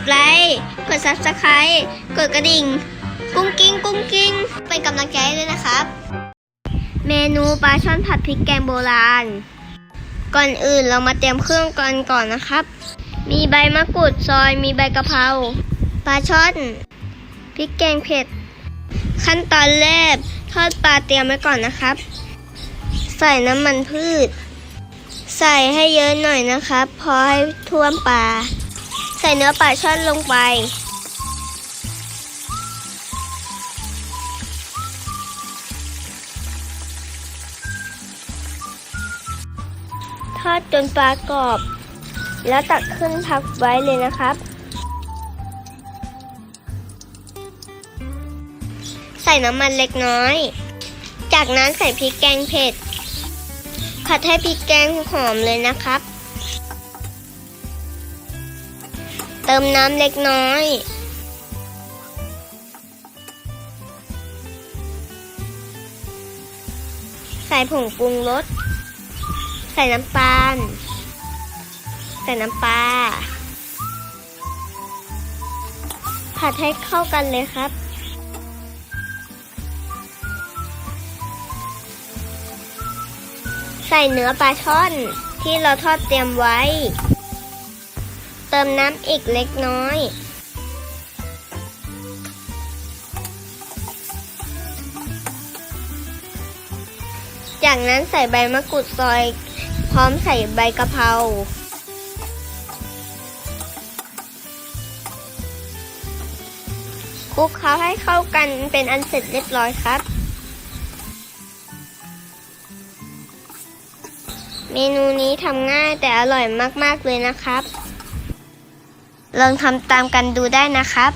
ดไลค์กด subscribe กดกระดิ่ง กุ้งกิ้งกุ้งกิ้ง เป็นกำลังใจให้ด้วยนะครับ เมนูปลาช่อนผัดพริกแกงโบราณ ก่อนอื่นเรามาเตรียมเครื่องกันก่อนนะครับ มีใบมะกรูดซอยมีใบกะเพราปลาช่อนพริกแกงเผ็ด ขั้นตอนแรกทอดปลาเตรียมไว้ก่อนนะครับ ใส่น้ำมันพืช ใส่ให้เยอะหน่อยนะครับ พอให้ท่วมปลา ใส่เนื้อปลาช่อนลงไป ทอดจนปลากรอบ แล้วตักขึ้นพักไว้เลยนะครับ ใส่น้ำมันเล็กน้อย จากนั้นใส่พริกแกงเผ็ดผัดให้พริกแกงหอมเลยนะครับ ติมน้ำเล็กน้อย ใส่ผงปรุงรส ใส่น้ำตาล ใส่น้ำปลา ผัดให้เข้ากันเลยครับใส่เนื้อปลาช่อนที่เราทอดเตรียมไว้ เติมน้ำอีกเล็กน้อย จากนั้นใส่ใบมะกรูดซอย พร้อมใส่ใบกะเพราคลุกเคล้าให้เข้ากันเป็นอันเสร็จเรียบร้อยครับ เมนูนี้ทำง่ายแต่อร่อยมาก ๆ เลยนะครับ ลองทำตามกันดูได้นะครับ